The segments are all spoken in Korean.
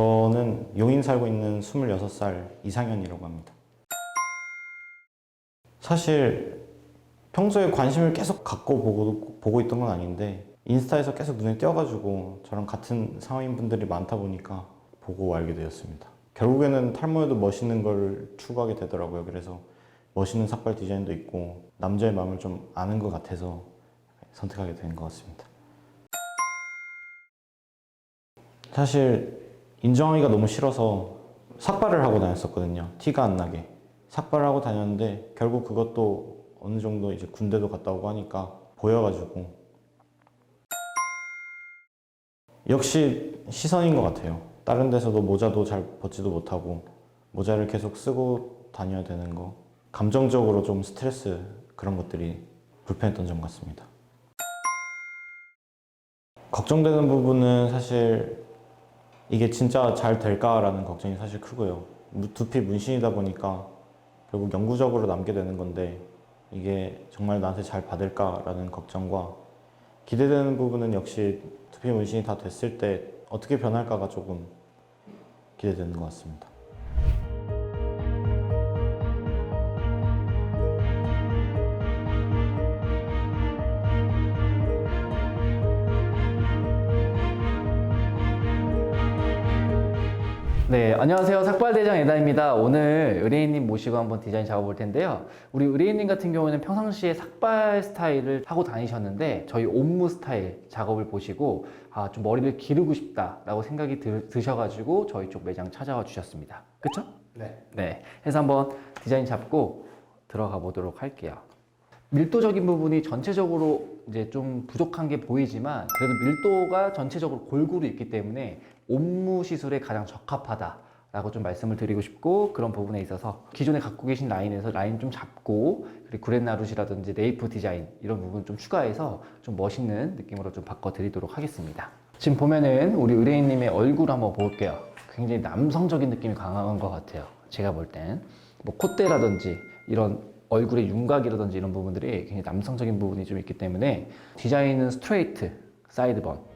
저는 용인 살고 있는 26살 이상현이라고 합니다. 사실 평소에 관심을 계속 갖고 보고, 보고 있던 건 아닌데 인스타에서 계속 눈에 띄어가지고 저랑 같은 상황인 분들이 많다 보니까 보고 알게 되었습니다. 결국에는 탈모에도 멋있는 걸 추구하게 되더라고요. 그래서 멋있는 삭발 디자인도 있고 남자의 마음을 좀 아는 것 같아서 선택하게 된 것 같습니다. 사실 인정하기가 너무 싫어서 삭발을 하고 다녔었거든요. 티가 안 나게. 삭발을 하고 다녔는데 결국 그것도 어느 정도 이제 군대도 갔다 오고 하니까 보여가지고 역시 시선인 것 같아요. 다른 데서도 모자도 잘 벗지도 못하고 모자를 계속 쓰고 다녀야 되는 거 감정적으로 좀 스트레스 그런 것들이 불편했던 점 같습니다. 걱정되는 부분은 사실 이게 진짜 잘 될까라는 걱정이 사실 크고요. 무- 두피 문신이다 보니까 결국 영구적으로 남게 되는 건데 이게 정말 나한테 잘 받을까라는 걱정과 기대되는 부분은 역시 두피 문신이 다 됐을 때 어떻게 변할까가 조금 기대되는 것 같습니다. 네, 안녕하세요. 삭발대장 에다입니다. 오늘 의뢰인님 모시고 한번 디자인 잡아볼 텐데요. 우리 의뢰인님 같은 경우는 평상시에 삭발 스타일을 하고 다니셨는데 저희 옴무 스타일 작업을 보시고 아, 좀 머리를 기르고 싶다라고 생각이 드, 드셔가지고 저희 쪽 매장 찾아와 주셨습니다. 그쵸? 네. 네. 해서 한번 디자인 잡고 들어가 보도록 할게요. 밀도적인 부분이 전체적으로 이제 좀 부족한 게 보이지만 그래도 밀도가 전체적으로 골고루 있기 때문에 옴무 시술에 가장 적합하다 라고 좀 말씀을 드리고 싶고 그런 부분에 있어서 기존에 갖고 계신 라인에서 라인 좀 잡고 그리고 구렛나룻이라든지 네이프 디자인 이런 부분 좀 추가해서 좀 멋있는 느낌으로 좀 바꿔 드리도록 하겠습니다. 지금 보면은 우리 의뢰인님의 얼굴 한번 볼게요. 굉장히 남성적인 느낌이 강한 것 같아요. 제가 볼 땐. 뭐 콧대라든지 이런 얼굴의 윤곽이라든지 이런 부분들이 굉장히 남성적인 부분이 좀 있기 때문에 디자인은 스트레이트, 사이드번.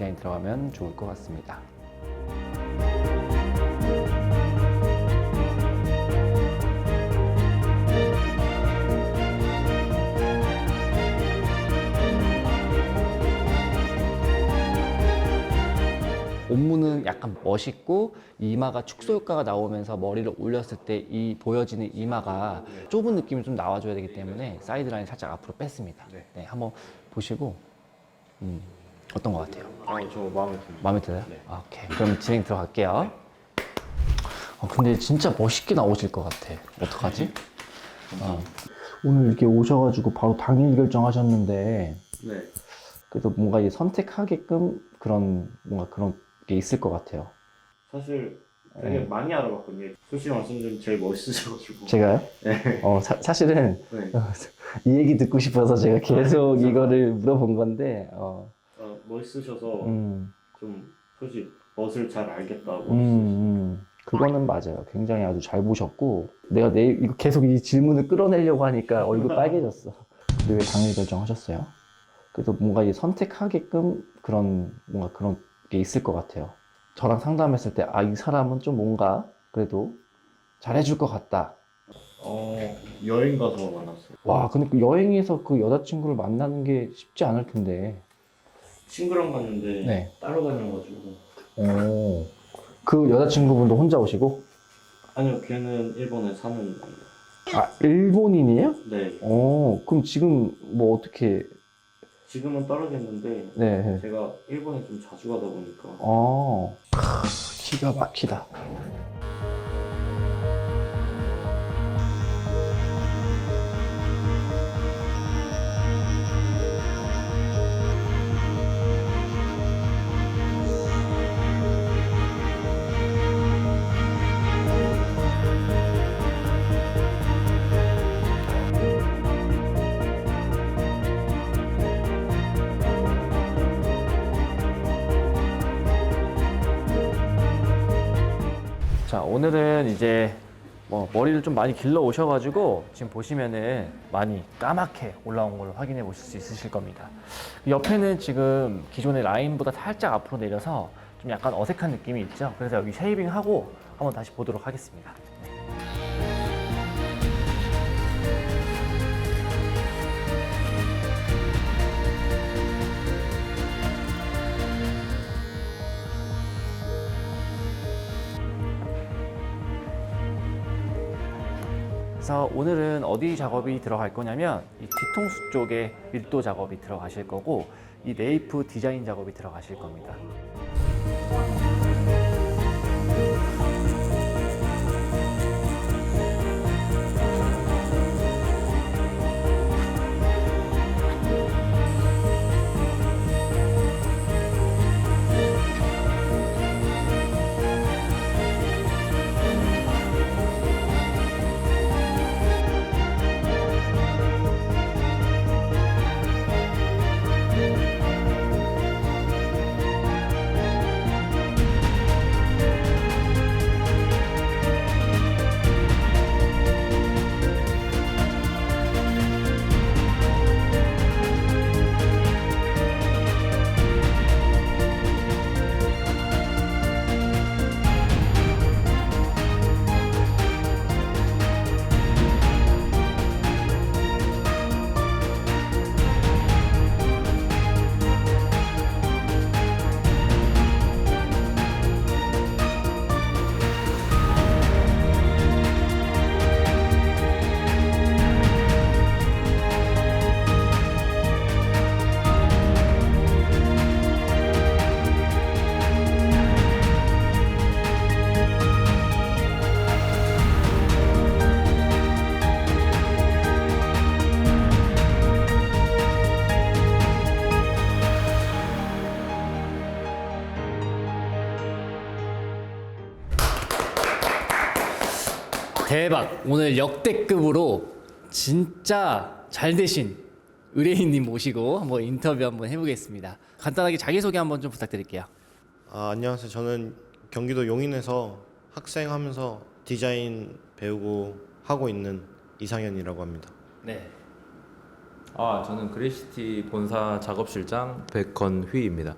디자인 들어가면 좋을 것 같습니다. 옷무는 약간 멋있고 이마가 축소 효과가 나오면서 머리를 올렸을 때 이 보여지는 이마가 좁은 느낌이 좀 나와줘야 되기 때문에 사이드 라인 살짝 앞으로 뺐습니다. 네, 한번 보시고 음, 어떤 것 같아요? 아, 저 마음에 듭니다. 마음에 들어요? 아, 오케이. 그럼 진행 들어갈게요. 어, 근데 진짜 멋있게 나오실 것 같아. 어떡하지? 어. 오늘 이렇게 오셔가지고 바로 당일 결정하셨는데 네. 그래도 뭔가 이제 선택하게끔 그런 뭔가 그런 게 있을 것 같아요. 사실 되게 많이 알아봤거든요. 솔직히 말씀드리면 제일 멋있으셔가지고. 제가요? 네. 어, 사, 사실은 네. 이 얘기 듣고 싶어서 제가 계속 이거를 물어본 건데, 어, 어, 멋있으셔서 음, 좀 솔직히 멋을 잘 알겠다고. 음, 음, 그거는 맞아요. 굉장히 아주 잘 보셨고, 내가 내 이거 계속 이 질문을 끌어내려고 하니까 얼굴 빨개졌어. 근데 왜 당일 결정하셨어요? 그래도 뭔가 이 선택하게끔 그런 뭔가 그런 게 있을 것 같아요. 저랑 상담했을 때, 아, 이 사람은 좀 뭔가 그래도 잘해줄 것 같다. 어 여행 가서 만났어요. 와, 근데 그 여행에서 그 여자친구를 만나는 게 쉽지 않을 텐데. 친구랑 갔는데 네. 따라다녀가지고. 오. 그 여자친구분도 혼자 오시고? 아니요, 걔는 일본에 사는. 아, 일본인이에요? 네. 어, 그럼 지금 뭐 어떻게, 지금은 떨어졌는데 네. 제가 일본에 좀 자주 가다 보니까 어, 크, 기가 막히다. 오늘은 이제 뭐 머리를 좀 많이 길러 오셔가지고 지금 보시면은 많이 까맣게 올라온 걸 확인해 보실 수 있으실 겁니다. 옆에는 지금 기존의 라인보다 살짝 앞으로 내려서 좀 약간 어색한 느낌이 있죠. 그래서 여기 쉐이빙하고 한번 다시 보도록 하겠습니다. 그래서 오늘은 어디 작업이 들어갈 거냐면 이 뒤통수 쪽에 밀도 작업이 들어가실 거고 이 네이프 디자인 작업이 들어가실 겁니다. 대박! 오늘 역대급으로 진짜 잘 되신 의뢰인님 모시고 한번 인터뷰 한번 해보겠습니다. 간단하게 자기소개 한번 좀 부탁드릴게요. 아, 안녕하세요. 저는 경기도 용인에서 학생하면서 디자인 배우고 하고 있는 이상현이라고 합니다. 네. 아, 저는 그레이시티 본사 작업실장 백건휘입니다.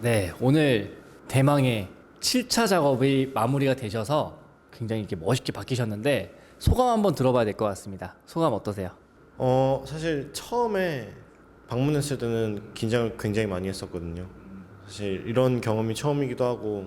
네, 오늘 대망의 7차 작업이 마무리가 되셔서 굉장히 이렇게 멋있게 바뀌셨는데 소감 한번 들어봐야 될 것 같습니다. 소감 어떠세요? 어, 사실 처음에 방문했을 때는 긴장을 굉장히 많이 했었거든요. 사실 이런 경험이 처음이기도 하고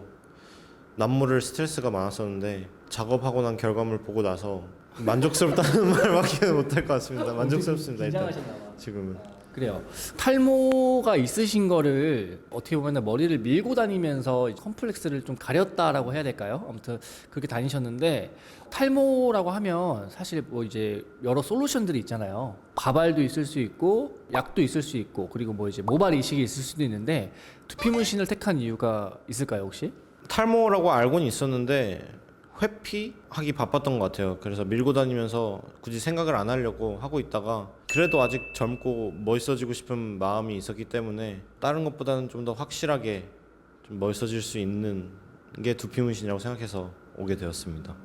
남모를 스트레스가 많았었는데 작업하고 난 결과물 보고 나서 만족스럽다는 말밖에 못할 것 같습니다. 만족스럽습니다. 일단 긴장하셨나 지금은. 그래요. 탈모가 있으신 거를 어떻게 보면 머리를 밀고 다니면서 컴플렉스를 좀 가렸다라고 해야 될까요? 아무튼 그렇게 다니셨는데 탈모라고 하면 사실 뭐 이제 여러 솔루션들이 있잖아요. 가발도 있을 수 있고 약도 있을 수 있고 그리고 뭐 이제 모발 이식이 있을 수도 있는데 두피 문신을 택한 이유가 있을까요 혹시? 탈모라고 알고는 있었는데 회피하기 바빴던 것 같아요. 그래서 밀고 다니면서 굳이 생각을 안 하려고 하고 있다가 그래도 아직 젊고 멋있어지고 싶은 마음이 있었기 때문에 다른 것보다는 좀 더 확실하게 좀 멋있어질 수 있는 게 두피 문신이라고 생각해서 오게 되었습니다.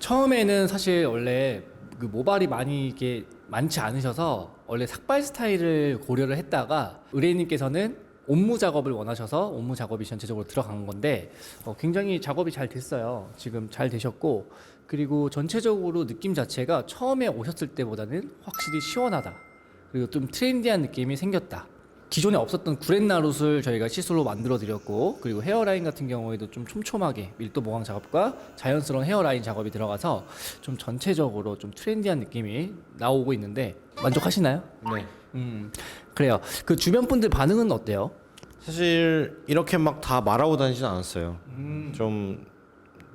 처음에는 사실 원래 그 모발이 많이 이게 많지 않으셔서 원래 삭발 스타일을 고려를 했다가 의뢰인님께서는 옴무 작업을 원하셔서 옴무 작업이 전체적으로 들어간 건데 어, 굉장히 작업이 잘 됐어요. 지금 잘 되셨고 그리고 전체적으로 느낌 자체가 처음에 오셨을 때보다는 확실히 시원하다. 그리고 좀 트렌디한 느낌이 생겼다. 기존에 없었던 구렛나룻을 저희가 시술로 만들어 드렸고 그리고 헤어라인 같은 경우에도 좀 촘촘하게 밀도 보강 작업과 자연스러운 헤어라인 작업이 들어가서 좀 전체적으로 좀 트렌디한 느낌이 나오고 있는데 만족하시나요? 네. 음 그래요. 그 주변 분들 반응은 어때요? 사실 이렇게 막 다 말하고 다니진 않았어요. 좀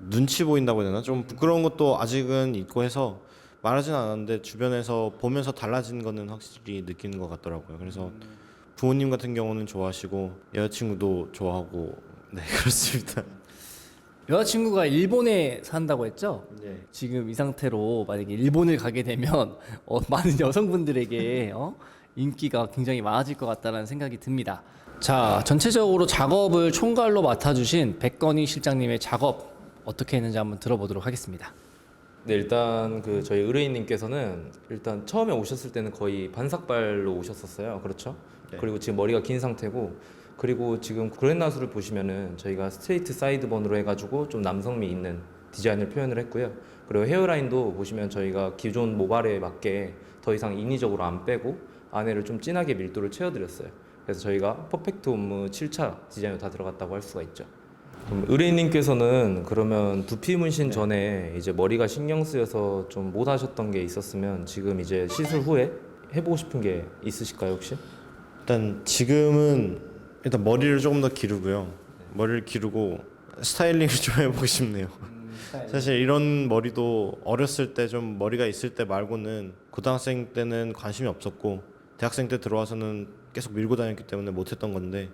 눈치 보인다고 해야 되나? 좀 부끄러운 것도 아직은 있고 해서 말하진 않았는데 주변에서 보면서 달라진 거는 확실히 느끼는 것 같더라고요. 그래서 부모님 같은 경우는 좋아하시고 여자친구도 좋아하고 네 그렇습니다. 여자친구가 일본에 산다고 했죠? 네. 지금 이 상태로 만약에 일본을 가게 되면 어, 많은 여성분들에게 어? 인기가 굉장히 많아질 것 같다는 생각이 듭니다. 자, 전체적으로 작업을 총괄로 맡아주신 백건희 실장님의 작업 어떻게 했는지 한번 들어보도록 하겠습니다. 네, 일단 그 저희 의뢰인님께서는 일단 처음에 오셨을 때는 거의 반삭발로 오셨었어요. 그렇죠? 네. 그리고 지금 머리가 긴 상태고 그리고 지금 그랜나수를 보시면은 저희가 스트레이트 사이드 번으로 해가지고 좀 남성미 있는 디자인을 표현을 했고요. 그리고 헤어라인도 보시면 저희가 기존 모발에 맞게 더 이상 인위적으로 안 빼고 안에를 좀 진하게 밀도를 채워드렸어요. 그래서 저희가 퍼펙트 홈무 7차 디자인으로 다 들어갔다고 할 수가 있죠. 그럼 의뢰인님께서는 그러면 두피 문신 전에 이제 머리가 신경 쓰여서 좀 못 하셨던 게 있었으면 지금 이제 시술 후에 해보고 싶은 게 있으실까요 혹시? 일단 지금은 일단 머리를 조금 더 기르고요. 머리를 기르고 스타일링을 좀 해보고 싶네요. 사실 이런 머리도 어렸을 때 좀 머리가 있을 때 말고는 고등학생 때는 관심이 없었고 대학생 때 들어와서는 계속 밀고 다녔기 때문에 못했던 건데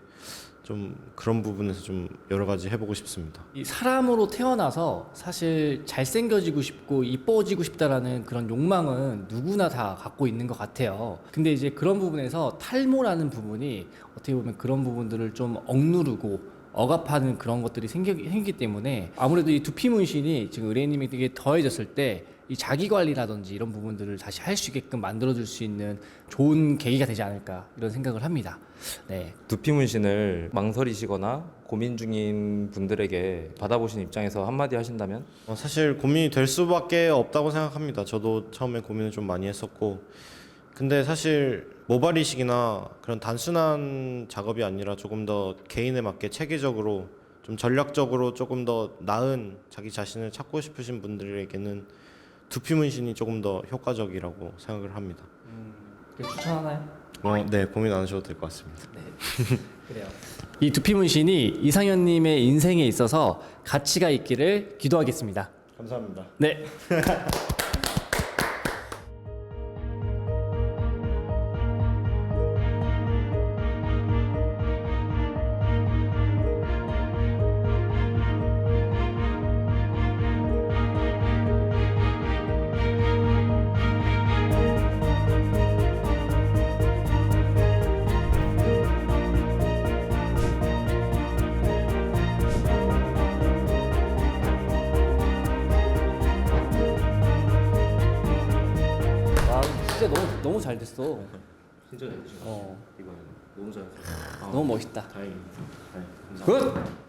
좀 그런 부분에서 좀 여러 가지 해보고 싶습니다. 이 사람으로 태어나서 사실 잘생겨지고 싶고 이뻐지고 싶다라는 그런 욕망은 누구나 다 갖고 있는 것 같아요. 근데 이제 그런 부분에서 탈모라는 부분이 어떻게 보면 그런 부분들을 좀 억누르고 억압하는 그런 것들이 생기, 생기기 때문에 아무래도 이 두피 문신이 지금 의뢰인님에게 더해졌을 때 이 자기 관리라든지 이런 부분들을 다시 할 수 있게끔 만들어줄 수 있는 좋은 계기가 되지 않을까 이런 생각을 합니다. 네. 두피 문신을 망설이시거나 고민 중인 분들에게 받아보신 입장에서 한마디 하신다면? 어, 사실 고민이 될 수밖에 없다고 생각합니다. 저도 처음에 고민을 좀 많이 했었고, 근데 사실 모발 이식이나 그런 단순한 작업이 아니라 조금 더 개인에 맞게 체계적으로 좀 전략적으로 조금 더 나은 자기 자신을 찾고 싶으신 분들에게는 두피 문신이 조금 더 효과적이라고 생각을 합니다. 추천하나요? 어, 네, 고민 안 하셔도 될 것 같습니다. 그래요. 이 두피 문신이 이상현님의 인생에 있어서 가치가 있기를 기도하겠습니다. 감사합니다. 네. 너무 잘 됐어. 진짜 어 이거 너무 잘했어요. 너무 멋있다. 다행입니다. 네, 감사합니다. 굿.